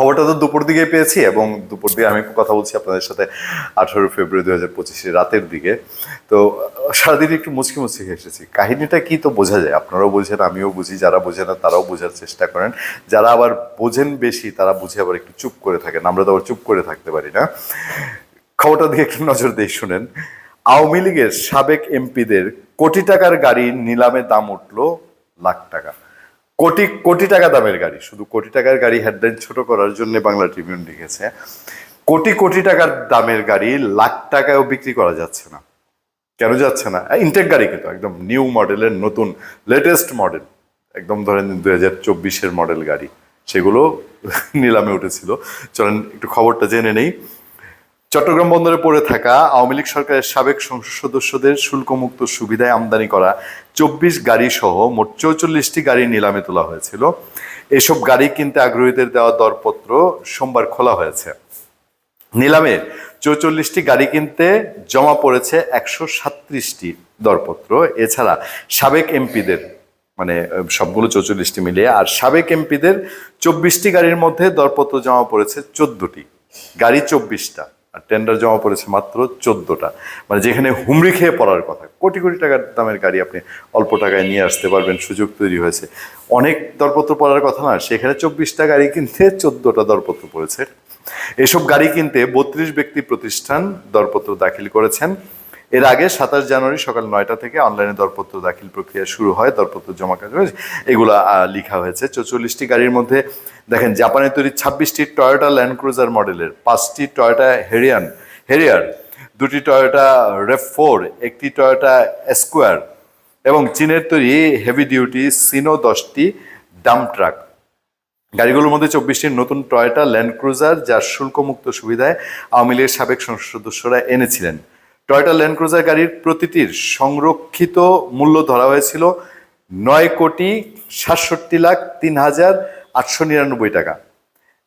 খবরটা তো দুপুর দিকে পেয়েছি এবং দুপুর দিকে আমি কথা বলছি আপনাদের সাথে আঠারো ফেব্রুয়ারি দু হাজার পঁচিশে রাতের দিকে। তো, সারাদিন একটু মুচকি মুচকি এসেছি কাহিনীটা কি তো বোঝা যায়। আপনারাও বোঝেন, আমিও বুঝি। যারা বোঝে না, তারাও বোঝার চেষ্টা করেন। যারা আবার বোঝেন বেশি, তারা বুঝে আবার একটু চুপ করে থাকেন। আমরা তো আবার চুপ করে থাকতে পারি না। খবরটা দিকে একটু নজর দিয়ে শুনেন। আওয়ামী লীগের সাবেক এমপিদের কোটি টাকার গাড়ি নিলামে দাম উঠল লাখ টাকা। কোটি কোটি টাকা দামের গাড়ি, শুধু কোটি টাকার গাড়ি হেডলাইন ছোট করার জন্য বাংলা ট্রিবিউন লিখেছে। কোটি কোটি টাকার দামের গাড়ি লাখ টাকায়ও বিক্রি করা যাচ্ছে না। কেন যাচ্ছে না? ইনটেক গাড়ি কিন্তু একদম নিউ মডেলের নতুন লেটেস্ট মডেল একদম ধরেন দুই হাজার চব্বিশের মডেল গাড়ি। সেগুলো নিলামে উঠেছিল। চলেন একটু খবরটা জেনে নেই। চট্টগ্রাম বন্দরে পড়ে থাকা আওয়ামী লীগ সরকারের সাবেক সংসদ সদস্যদের শুল্কমুক্ত সুবিধায় আমদানি করা চব্বিশ গাড়ি সহ মোট চৌচল্লিশটি গাড়ি নিলামে তোলা হয়েছিল। এসব গাড়ি কিনতে আগ্রহীদের দেওয়া দরপত্র সোমবার খোলা হয়েছে। নিলামে চৌচল্লিশটি গাড়ি কিনতে জমা পড়েছে একশো সাত্রিশটি দরপত্র। এছাড়া সাবেক এমপিদের মানে সবগুলো চৌচল্লিশটি মিলিয়ে, আর সাবেক এমপিদের চব্বিশটি গাড়ির মধ্যে দরপত্র জমা পড়েছে চোদ্দটি। গাড়ি চব্বিশটা। আর টেন্ডার জমা পড়েছে মাত্র চোদ্দটা। মানে যেখানে হুমড়ি খেয়ে পড়ার কথা। কোটি কোটি টাকার দামের গাড়ি আপনি অল্প টাকায় নিয়ে আসতে পারবেন, সুযোগ তৈরি হয়েছে। অনেক দরপত্র পড়ার কথা না, সেখানে চব্বিশটা গাড়ি কিনতে চোদ্দটা দরপত্র পড়েছে। এসব গাড়ি কিনতে বত্রিশ ব্যক্তি প্রতিষ্ঠান দরপত্র দাখিল করেছেন। এর আগে সাতাশ জানুয়ারি সকাল নয়টা থেকে অনলাইনে দরপত্র দাখিল প্রক্রিয়া শুরু হয়, দরপত্র জমা কাজ এগুলো লিখা হয়েছে। চৌচল্লিশটি গাড়ির মধ্যে, দেখেন জাপানে তৈরি ছাব্বিশটি টয়োটা ল্যান্ড ক্রুজার মডেলের পাঁচটি টয়োটা হেরিয়ান হেরিয়ার দুটি টয়োটা রেফ ফোর একটি টয়োটা স্কোয়ার এবং চীনের তৈরি হেভি ডিউটি সিনো দশটি ডাম্প ট্রাক গাড়িগুলোর মধ্যে চব্বিশটি নতুন টয়োটা ল্যান্ড ক্রুজার যার শুল্কমুক্ত সুবিধায় আওয়ামী লীগের সাবেক সংসদ সদস্যরা এনেছিলেন। টয়োটা ল্যান্ড ক্রুজার গাড়ির প্রতিটির সংরক্ষিত মূল্য ধরা হয়েছিল নয় কোটি সাতষট্টি লাখ তিন হাজার আটশো নিরানব্বই টাকা।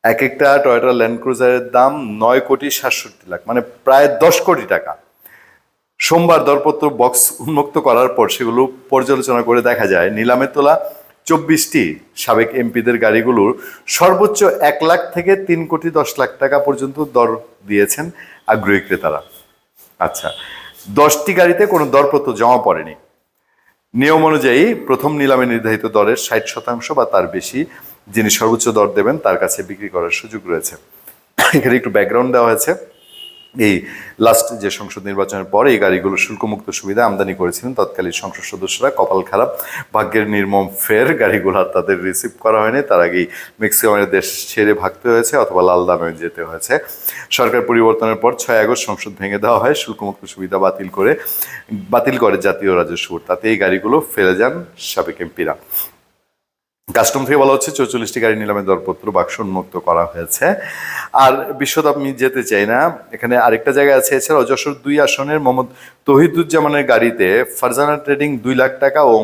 এক একটা টয়োটা ল্যান্ড ক্রুজারের দাম নয় কোটি সাতষট্টি লাখ মানে প্রায় দশ কোটি টাকা। সোমবার দরপত্র বক্স উন্মুক্ত করার পর সেগুলো পর্যালোচনা করে দেখা যায় নিলামে তোলা চব্বিশটি সাবেক এমপিদের গাড়িগুলোর সর্বোচ্চ এক লাখ থেকে তিন কোটি দশ লাখ টাকা পর্যন্ত দর দিয়েছেন আগ্রহী ক্রেতারা। আচ্ছা দশটি গাড়িতে কোনো দরপত্র জমা পড়েনি। নিয়ম অনুযায়ী প্রথম নিলামে নির্ধারিত দরের ষাট শতাংশ বা তার বেশি, যিনি সর্বোচ্চ দর দেবেন, তার কাছে বিক্রি করার সুযোগ রয়েছে। এখানে একটু ব্যাকগ্রাউন্ড দেওয়া হয়েছে। এই লাস্ট যে সংসদ নির্বাচনের পরে এই গাড়িগুলো শুল্কমুক্ত সুবিধা আমদানি করেছিলেন, তৎকালীন সংসদ সদস্যরা কপাল খারাপ, ভাগ্যের নির্মম ফের গাড়িগুলো আর তাদের রিসিভ করা হয়নি, তার আগেই ম্যাক্সিমামের দেশ ছেড়ে ভাগতে হয়েছে অথবা লাল দামে যেতে হয়েছে সরকার পরিবর্তনের পর ছয় আগস্ট সংসদ ভেঙে দেওয়া হয়, শুল্কমুক্ত সুবিধা বাতিল করে বাতিল করে জাতীয় রাজস্ব। তাতে এই গাড়িগুলো ফেলে যান সাবেক এমপিরা কাস্টম থেকে বলা হচ্ছে চৌচল্লিশটি গাড়ি নিলামের দরপত্র বাক্স উন্মুক্ত করা হয়েছে। আর বিশদ আমি যেতে চাই না, এখানে আরেকটা জায়গা আছে, এছাড়াও যশোর দুই আসনের মোহাম্মদ তহিদুজ্জামানের গাড়িতে ফারজানা ট্রেডিং দুই লাখ টাকা ও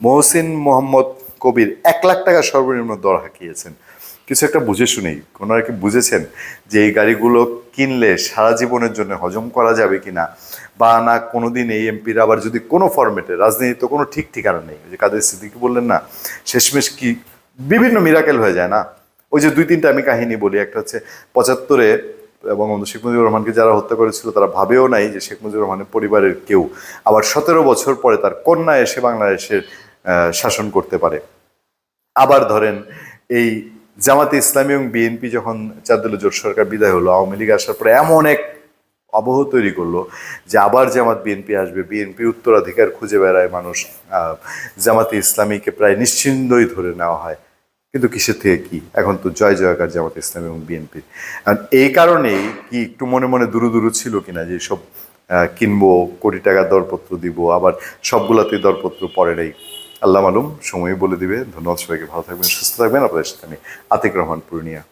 মহসিন মোহাম্মদ কবির এক লাখ টাকা সর্বনিম্ন দর হাঁকিয়েছেন। কিছু একটা বুঝে শুনেই ওনারা কি বুঝেছেন যে এই গাড়িগুলো কিনলে সারা জীবনের জন্য হজম করা যাবে কিনা? বা না, কোনোদিন এই এমপির আবার যদি কোনো ফরম্যাটে রাজনীতি তো কোনো ঠিক ঠিকানা নেই। যে কাদের স্মৃতিকে বললেন না, শেষমেশ কি বিভিন্ন মিরাকেল হয়ে যায় না? ওই যে দুই তিনটা আমি কাহিনী বলি, একটা হচ্ছে পঁচাত্তরে বঙ্গবন্ধু শেখ মুজিবুর রহমানকে যারা হত্যা করেছিল, তারা ভাবেও নাই যে শেখ মুজিবুর রহমানের পরিবারের কেউ আবার সতেরো বছর পরে তার কন্যা এসে বাংলাদেশের শাসন করতে পারে। আবার ধরেন এই জামাতে ইসলামী এবং বিএনপি যখন চাঁদুল জোট সরকার বিদায় হলো, আওয়ামী লীগ আসার পরে এমন এক আবহ তৈরি করল যে আবার জামাত বিএনপি আসবে। বিএনপি উত্তরাধিকার খুঁজে বেড়ায় মানুষ জামাতে ইসলামীকে প্রায় নিশ্চিন্দই ধরে নেওয়া হয়। কিন্তু কিসের থেকে কি? এখন তো জয় জয়কার জামাত ইসলামী এবং বিএনপি। এই কারণেই কি একটু মনে মনে দুরু দুরু ছিল কিনা যে সব কিনবো, কোটি টাকা দরপত্র দিব, আবার সবগুলাতেই দরপত্র পরে নেই? আল্লাহ মালুম সময় বলে দিবে। ধন্যবাদ সবাইকে। ভালো থাকবেন, সুস্থ থাকবেন। আপনাদের সাথে আমি আতিক রহমান পূর্ণিয়া।